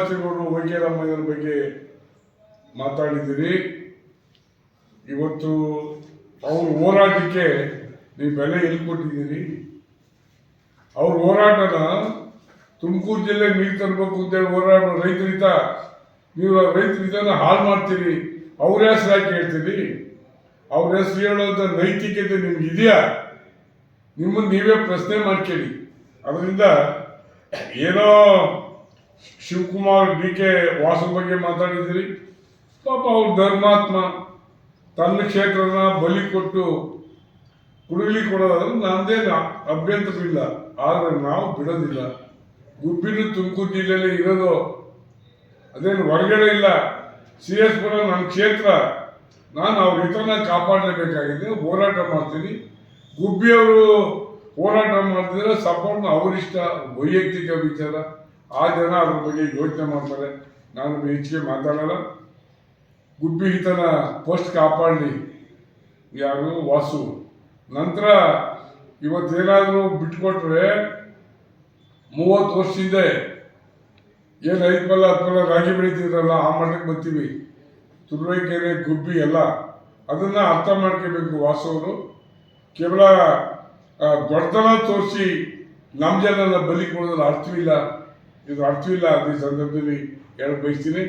ಶ್ರೀಗಳು ವೈದ್ಯರಾಮಯ್ಯರ ಬಗ್ಗೆ ಮಾತಾಡಿದ್ದೀರಿ. ಇವತ್ತು ಅವ್ರ ಹೋರಾಟಕ್ಕೆ ನೀವು ಬೆಲೆ ಎಲ್ಲಿ ಅವ್ರ ಹೋರಾಟನ ತುಮಕೂರು ಜಿಲ್ಲೆ ನೀರು ತರಬೇಕು ಅಂತೇಳಿ ಹೋರಾಟ ರೈತರಿತ, ನೀವು ರೈತರಿತನ ಹಾಳು ಮಾಡ್ತೀರಿ. ಅವ್ರ ಹೆಸರು ಯಾಕೆ ಹೇಳ್ತೀರಿ? ಅವ್ರ ಹೆಸರು ಹೇಳುವಂಥ ನೈತಿಕತೆ ನಿಮ್ಗೆ ಇದೆಯಾ? ನಿಮ್ಮನ್ನು ನೀವೇ ಪ್ರಶ್ನೆ ಮಾಡ್ಕೇಳಿ ಅದರಿಂದ ಏನೋ ಶಿವಕುಮಾರ್ ಡಿ ಕೆ ವಾಸು ಬಗ್ಗೆ ಮಾತಾಡಿದಿರಿ ಪಾಪ ಅವ್ರು ಧರ್ಮಾತ್ಮ, ತನ್ನ ಕ್ಷೇತ್ರನ ಬಲಿ ಕೊಟ್ಟು ಕುಡಿಲಿ ಕೊಡೋದಾದ್ರೆ ನಂದೇನು ಅಭ್ಯಂತರವಿಲ್ಲ ಆದರೆ ನಾವು ಬಿಡೋದಿಲ್ಲ. ಗುಬ್ಬಿನ ತುಮಕೂರು ಜಿಲ್ಲೆಯಲ್ಲಿ ಇರೋದು ಅದೇನು ಹೊರಗಡೆ ಇಲ್ಲ. ಸಿ ಎಸ್ ಪುರ ನನ್ನ ಕ್ಷೇತ್ರ. ನಾನು ಅವ್ರ ಹಿತನ ಕಾಪಾಡಲೇಬೇಕಾಗಿದೆ. ಹೋರಾಟ ಮಾಡ್ತೀನಿ. ಗುಬ್ಬಿಯವರು ಹೋರಾಟ ಮಾಡ್ತಿದ್ರೆ ಸಪೋರ್ಟ್ ಅವರಿಷ್ಟ. ವೈಯಕ್ತಿಕ ವಿಚಾರ. ಆ ಜನ ಅದ್ರ ಬಗ್ಗೆ ಯೋಚನೆ ಮಾಡ್ತಾರೆ. ನಾನು ಹೆಚ್ಚಿಗೆ ಮಾತಾಡಲ್ಲ. ಗುಬ್ಬಿಗಿತನ ಪೋಸ್ಟ್ ಕಾಪಾಡಲಿ. ಯಾರು? ವಾಸು. ನಂತರ ಇವತ್ತೇನಾದರೂ ಬಿಟ್ಕೊಟ್ರೆ ಮೂವತ್ತು ವರ್ಷದಿಂದ ಏನು ಐದು ಪಲ್ಲ, ಹತ್ತು ಪಲ್ಲ ರಾಗಿ ಬೆಳೀತಿದ್ರಲ್ಲ, ಆ ಮಟ್ಟಕ್ಕೆ ಬರ್ತೀವಿ. ತುರುವೇಕೆರೆ ಗುಬ್ಬಿ ಎಲ್ಲ. ಅದನ್ನು ಅರ್ಥ ಮಾಡ್ಕೋಬೇಕು ವಾಸವರು ಕೇವಲ ದೊಡ್ಡತನ ತೋರಿಸಿ ನಮ್ಮ ಜನನ ಬಲಿ ಕೊಡೋದ್ರಲ್ಲಿ ಅರ್ಥವಿಲ್ಲ. ಇದು ಅರ್ಥವಿಲ್ಲ ಈ ಸಂದರ್ಭದಲ್ಲಿ ಹೇಳಕ್ ಬಯಸ್ತೀನಿ.